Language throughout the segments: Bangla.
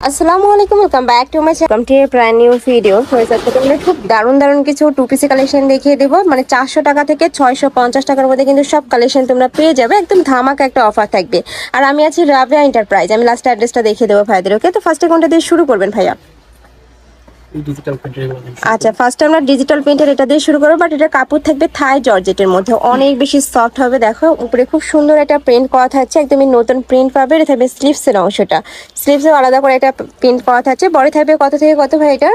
আসসালামু আলাইকুম নিউ ভিডিও তোমরা খুব কিছু কালেকশন দেখিয়ে মানে চারশো টাকা থেকে ছয়শো পঞ্চাশ টাকার মধ্যে কিন্তু সব কালেকশন তোমরা পেয়ে যাবে। একদম একটা অফার থাকবে। আর আমি আছি রাবিয়া এন্টারপ্রাইজ আমি লাস্ট অ্যাড্রেসটা দেখিয়ে দেবো ভাইদের ওকে তো ফার্স্টে কোনটা দিয়ে শুরু করবেন ভাইয়া ডিজিটাল প্রিন্টার এগুলো দেখছি। আচ্ছা ফার্স্ট আমরা ডিজিটাল প্রিন্টার এটা দিয়ে শুরু করব বাট এটা কাপড় থাকবে থাই জর্জেটের মধ্যে। অনেক বেশি সফট হবে দেখো। উপরে খুব সুন্দর একটা প্রিন্ট করা থাকছে একদমই নতুন প্রিন্ট পাবে। এটা থাকবে স্লিভসের অংশটা। স্লিভসের আলাদা করে একটা প্রিন্ট করা থাকছে। বড় থাকবে কত থেকে কত ভাই এটা?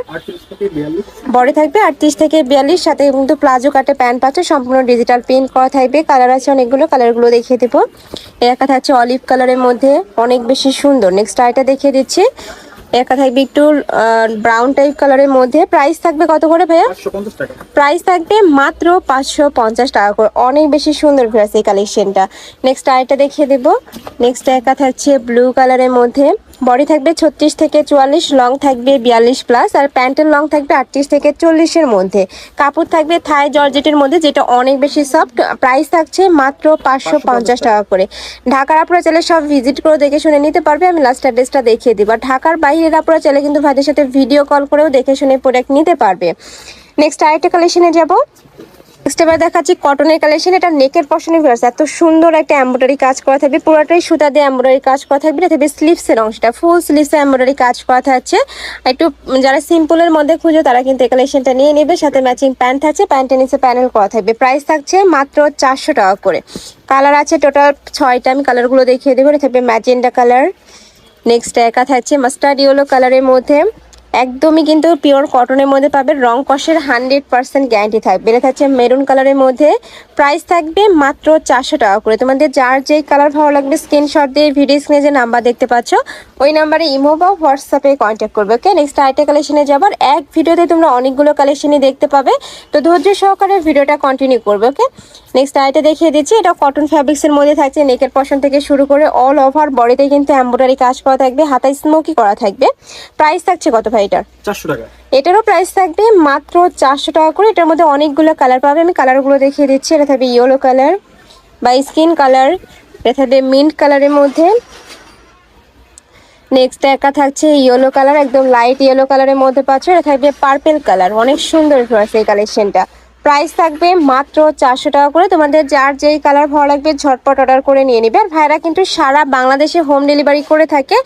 বড় থাকবে আটত্রিশ থেকে বিয়াল্লিশ সাথে কিন্তু প্লাজো কাটে প্যান্ট পাচ্ছে। সম্পূর্ণ ডিজিটাল প্রিন্ট করা থাকবে। কালার আছে অনেকগুলো কালারগুলো দেখিয়ে দেবো। একটা থাকছে অলিভ কালারের মধ্যে। অনেক বেশি সুন্দর। নেক্সট আইটা দেখিয়ে দিচ্ছি। একটা থাকবে একটু ব্রাউন টাইপ কালারের মধ্যে। প্রাইস থাকবে কত করে ভাইয়া? প্রাইস থাকবে মাত্র পাঁচশো পঞ্চাশ টাকা করে। অনেক বেশি সুন্দর ফিরাস এই কালেকশনটা নেক্সট আরেকটা দেখিয়ে দেবো। নেক্সট একা থাকছে ব্লু কালারের মধ্যে। বডি থাকবে ছত্রিশ থেকে চুয়াল্লিশ, লং থাকবে বিয়াল্লিশ প্লাস, আর প্যান্টের লং থাকবে আটত্রিশ থেকে চল্লিশের মধ্যে। কাপড় থাকবে থাই জর্জেটের মধ্যে, যেটা অনেক বেশি সফট। প্রাইস থাকছে মাত্র পাঁচশো পঞ্চাশ টাকা করে। ঢাকার আপনারা চাইলে সব ভিজিট করে দেখে শুনে নিতে পারবে, আমি লাস্ট অ্যাড্রেসটা দেখিয়ে দিব। আর ঢাকার বাইরের আপনারা চাইলে কিন্তু ভাইদের সাথে ভিডিও কল করেও দেখে শুনে প্রোডাক্ট নিতে পারবে। নেক্সট আরেকটা কালেকশনে যাব। এবার দেখাচ্ছি কটনের কালেকশন এটা নেকের পশনে ভিউয়ার্স এত সুন্দর একটা এমব্রয়ডারি কাজ করা থাকবে, পুরোটাই সুতা দিয়ে এমব্রয়ডারি কাজ করা থাকবে, এটা থাকবে স্লিভসের অংশটা ফুল স্লিভসে এমব্রয়ডারি কাজ করা থাকছে। একটু যারা সিম্পলের মধ্যে খুঁজো, তারা কিন্তু এই কালেকশনটা নিয়ে নেবে, সাথে ম্যাচিং প্যান্ট থাকছে প্যান্টের নিচে প্যানেল করা থাকবে প্রাইস থাকছে মাত্র চারশো টাকা করে। কালার আছে টোটাল ছয়টা, আমি কালারগুলো দেখিয়ে দেবো, এটা থাকবে ম্যাজেন্ডা কালার নেক্সট একা থাকছে মাস্টার্ড ইয়েলো কালারের মধ্যে। একদমই কিন্তু পিওর কটনের মধ্যে পাবে রং কষের হান্ড্রেড পার্সেন্ট গ্যারান্টি থাকবে। এটা থাকছে মেরুন কালারের মধ্যে। প্রাইস থাকবে মাত্র চারশো টাকা করে। তোমাদের যার যেই কালার ভালো লাগবে স্ক্রিনশট দিয়ে ভিডিও স্ক্রিনে যে নাম্বার দেখতে পাচ্ছ, ওই নাম্বারে ইমো বা হোয়াটসঅ্যাপে কন্ট্যাক্ট করবে। ওকে নেক্সট আরেকটা কালেকশনে যাবার এক ভিডিওতে তোমরা অনেকগুলো কালেকশনই দেখতে পাবে। তো ধৈর্য সহকারে ভিডিওটা কন্টিনিউ করবে। ওকে নেক্সট আরেকটা দেখিয়ে দিচ্ছি। এটা কটন ফ্যাব্রিক্সের মধ্যে থাকছে। নেকের পশন থেকে শুরু করে অল ওভার বডিতে কিন্তু এম্ব্রয়ডারি কাজ করা থাকবে। হাতায় স্মোকি করা থাকবে। প্রাইস থাকছে কত ভাই? এটার। চারশো টাকা। এটারও প্রাইস থাকবে মাত্র চারশো টাকা করে। এটার মধ্যে অনেকগুলো কালার পাবে। আমি কালারগুলো দেখিয়ে দিচ্ছি। এটা থাকবে ইয়েলো কালার বা স্কিন কালার এটা থাকবে মিন্ট কালারের মধ্যে। নেক্সট একা থাকছে ইয়েলো কালার একদম লাইট ইয়েলো কালারের মধ্যে পাচ্ছ। এটা থাকবে পার্পেল কালার অনেক সুন্দর এই কালেকশনটা প্রাইস থাকবে মাত্র চারশো টাকা করে। তোমাদের যার যেই কালার ভালো লাগবে ঝটপট অর্ডার করে নিয়ে নিবে। আর ভাইরা কিন্তু সারা বাংলাদেশে হোম ডেলিভারি করে থাকে।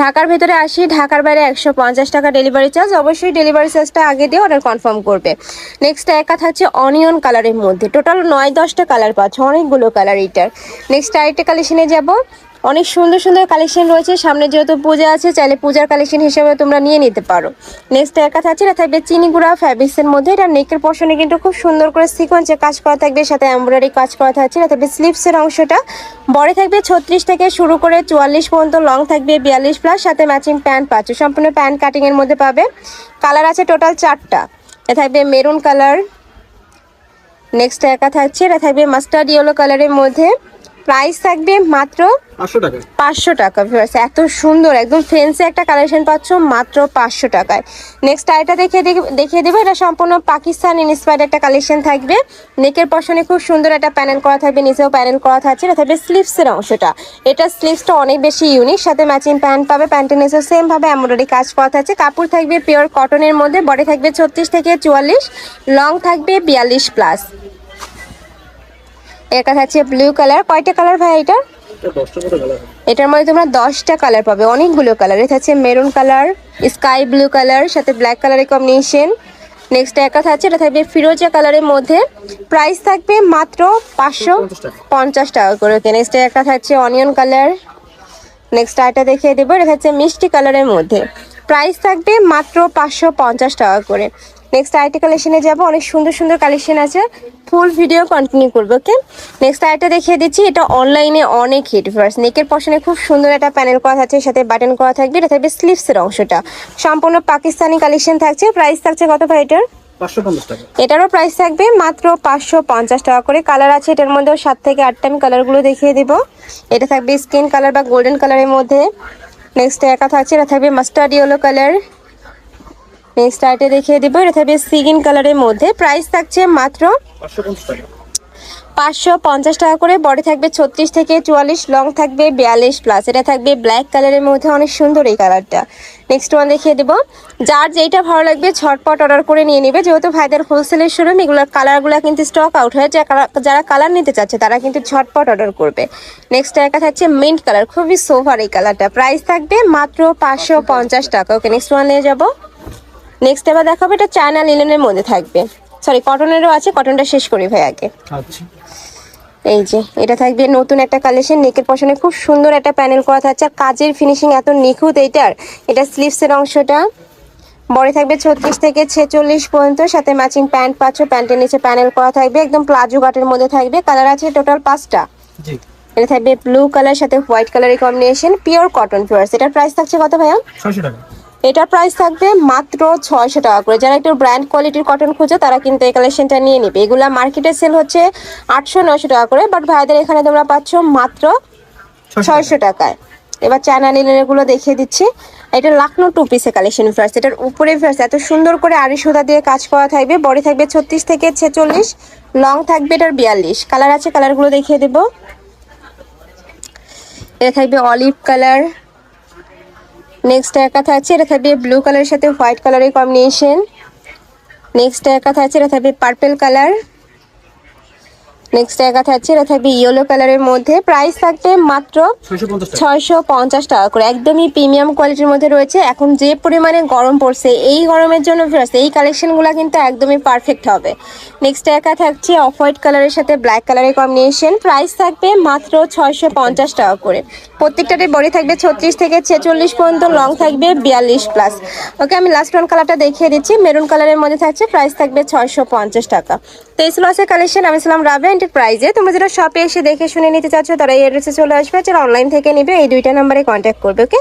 ঢাকার ভেতরে আসি, ঢাকার বাইরে একশো পঞ্চাশ টাকা ডেলিভারি চার্জ অবশ্যই ডেলিভারি চার্জটা আগে দিয়ে অর্ডার কনফার্ম করবে। নেক্সট একা থাকছে অনিয়ন কালারের মধ্যে। টোটাল নয় দশটা কালার পাচ্ছ, অনেকগুলো কালার এইটার। নেক্সট আরেকটা কালেকশনে যাব। অনেক সুন্দর সুন্দর কালেকশন রয়েছে। সামনে যেহেতু পূজা আছে, চাইলে পূজার কালেকশন হিসেবে তোমরা নিয়ে নিতে পারো। নেক্সট একা থাকছে, এটা থাকবে চিনিগুড়া ফ্যাব্রিক্সের মধ্যে। এটা নেকের পশনে কিন্তু খুব সুন্দর করে সিকোয়েন্সে কাজ করা থাকবে, সাথে এমব্রয়ডারি কাজ করা থাকছে। এটা থাকবে স্লিভসের অংশটা। বড় থাকবে ছত্রিশ থেকে শুরু করে চুয়াল্লিশ পর্যন্ত লং থাকবে বিয়াল্লিশ প্লাস সাথে ম্যাচিং প্যান্ট পাচ্ছ। সম্পূর্ণ প্যান্ট কাটিংয়ের মধ্যে পাবে। কালার আছে টোটাল চারটা। এটা থাকবে মেরুন কালার নেক্সট একা থাকছে, এটা থাকবে মাস্টার্ড ইয়েলো কালারের মধ্যে। প্রাইস থাকবে মাত্র পাঁচশো টাকা পাঁচশো টাকা। এত সুন্দর একদম ফেন্সি একটা কালেকশন পাচ্ছ মাত্র পাঁচশো টাকায়। নেক্সট আইটা দেখিয়ে দেখ- দেখিয়ে দেবো এটা সম্পূর্ণ পাকিস্তান ইন্সপায়ার্ড একটা কালেকশন থাকবে। নেকের পশনে খুব সুন্দর একটা প্যানেল করা থাকবে নিচেও প্যানেল করা থাকছে এটা থাকবে স্লিভসের অংশটা। এটা স্লিভসটা অনেক বেশি ইউনিক সাথে ম্যাচিং প্যান্ট পাবে প্যান্টের নিচেও সেম ভাবে এমব্রয়ডারি কাজ করা থাকছে। কাপড় থাকবে পিওর কটনের মধ্যে বডি থাকবে ছত্রিশ থেকে চুয়াল্লিশ লং থাকবে বিয়াল্লিশ প্লাস এটা থাকছে ব্লু কালার কয়টা কালার ভাই এটা? এটার মধ্যে তোমরা দশটা কালার পাবে অনেকগুলো কালার এটা হচ্ছে maroon colour sky blue colour সাথে ব্ল্যাক কালারের কম্বিনেশন নেক্সট একা থাকছে এটা থাকবে ফিরোজা কালারের মধ্যে। প্রাইস থাকবে মাত্র পাঁচশো পঞ্চাশ টাকা। করে। ওকে নেক্সট একটা থাকছে অনিয়ন কালার নেক্সট আরেকটা দেখিয়ে দেবো এটা হচ্ছে মিষ্টি কালারের মধ্যে। প্রাইস থাকবে মাত্র পাঁচশো পঞ্চাশ টাকা করে। নেক্সট আরেকটা কালেকশনে যাব অনেক সুন্দর সুন্দর কালেকশন আছে। ফুল ভিডিও কন্টিনিউ করব ওকে নেক্সট আরেকটা দেখিয়ে দিচ্ছি এটা অনলাইনে অনেক হিট ফার্স্ট নেকের পশনে খুব সুন্দর একটা প্যানেল করা থাকছে সাথে বাটন করা থাকবে এটা থাকবে স্লিভসের অংশটা। সম্পূর্ণ পাকিস্তানি কালেকশন থাকছে প্রাইস থাকছে কত ভাই এটার? এটারও প্রাইস থাকবে মাত্র পাঁচশো পঞ্চাশ টাকা করে। কালার আছে এটার মধ্যেও সাত থেকে আটটা আমি কালারগুলো দেখিয়ে দিব। এটা থাকবে স্কিন কালার বা গোল্ডেন কালারের মধ্যে। নেক্সট একা থাকছে এটা থাকবে মাস্টার্ড ইয়েলো কালার নেক্সট আইটে দেখিয়ে দিব। এটা সিগিন কালারের মধ্যে। প্রাইস থাকছে মাত্র পাঁচশো পঞ্চাশ টাকা করে। বডি থাকবে ছত্রিশ থেকে চুয়াল্লিশ, লং থাকবে বিয়াল্লিশ প্লাস এটা থাকবে ব্ল্যাক কালারের মধ্যে। অনেক সুন্দর এই কালারটা। নেক্সট ওয়ান দেখিয়ে দেবো। যার যেইটা ভালো লাগবে, ঝটপট অর্ডার করে নিয়ে নেবে। যেহেতু ভাইদের হোলসেলের শোরুম এগুলোর কালারগুলো কিন্তু স্টক আউট হয়ে যারা- কালার নিতে চাচ্ছে, তারা কিন্তু ঝটপট অর্ডার করবে। নেক্সট একটা থাকছে মিন্ট কালার খুবই সোফার এই কালারটা প্রাইস থাকবে মাত্র পাঁচশো পঞ্চাশ টাকা। ওকে নেক্সট ওয়ান নিয়ে যাব। নেক্সট এবার দেখাবো এটা চায়না লিলেনের মধ্যে থাকবে। সরি কটনেরও আছে কটনটা শেষ করি ভাই আগে। আচ্ছা। এই যে এটা থাকবে নতুন একটা কালেকশন নেকের পশনে খুব সুন্দর একটা প্যানেল করা থাকছে আর কাজের ফিনিশিং এত নিখুঁত এইটার এটা স্লিভসের অংশটা। বড় থাকবে ছত্রিশ থেকে ছেচল্লিশ পর্যন্ত সাথে ম্যাচিং প্যান্ট পাচ্ছ প্যান্টের নিচে প্যানেল করা থাকবে একদম প্লাজো কাটের মধ্যে থাকবে কালার আছে টোটাল পাঁচটা। জি। এটা থাকবে ব্লু কালার সাথে হোয়াইট কালারের কম্বিনেশন পিওর কটন পিওর্স এটার প্রাইস থাকছে কত ভাইয়া? ছয়শো টাকা। এটার প্রাইস থাকবে মাত্র ছয়শো টাকা করে। যারা একটু ব্র্যান্ড কোয়ালিটির কটন খুঁজে তারা কিন্তু এই কালেকশনটা নিয়ে নেবে। এগুলা মার্কেটে সেল হচ্ছে আটশো নয়শো টাকা করে বাট ভাইদের এখানে তোমরা পাচ্ছ মাত্র ছয়শো টাকায়। এবার চায়না লিনেনগুলো দেখিয়ে দিচ্ছি। এটা লাখনো টু পিসে কালেকশন ফার্স্ট এটার উপরে ফার্স্ট এত সুন্দর করে আড়ি সুতা দিয়ে কাজ করা থাকবে। বডি থাকবে ছত্রিশ থেকে ছেচল্লিশ লং থাকবে এটার বিয়াল্লিশ। কালার আছে কালারগুলো দেখিয়ে দেবো। এটা থাকবে অলিভ কালার নেক্সট একা থাকছে এটা থাকবে ব্লু কালারের সাথে হোয়াইট কালারের কম্বিনেশন নেক্সট একা থাকছে এটা থাকবে পার্পেল কালার নেক্সট একা থাকছে এটা থাকবে ইয়েলো কালারের মধ্যে। প্রাইস থাকবে মাত্র ছয়শো পঞ্চাশ টাকা। করে। একদমই প্রিমিয়াম কোয়ালিটির মধ্যে রয়েছে। এখন যে পরিমাণে গরম পড়ছে এই গরমের জন্য ফিরাস এই কালেকশনগুলো কিন্তু একদমই পারফেক্ট হবে। নেক্সট একা থাকছে অফ হোয়াইট কালারের সাথে ব্ল্যাক কালারের কম্বিনেশন প্রাইস থাকবে মাত্র ছয়শো পঞ্চাশ টাকা করে। প্রত্যেকটাতে বডি থাকবে ছত্রিশ থেকে ছেচল্লিশ পর্যন্ত লং থাকবে বিয়াল্লিশ প্লাস ওকে আমি লাস্ট ওয়ান কালারটা দেখিয়ে দিচ্ছি। মেরুন কালারের মধ্যে থাকছে প্রাইস থাকবে ছয়শো পঞ্চাশ টাকা। তো এই কালেকশন আমি ছিলাম রাবে প্রাইসে তোমরা যেটা শপে এসে দেখে শুনে নিতে চাচ্ছ, তারা এই অ্যাড্রেসে চলে আসবে। যারা অনলাইন থেকে নেবে, এই দুইটা নাম্বারে কন্ট্যাক্ট করবে ওকে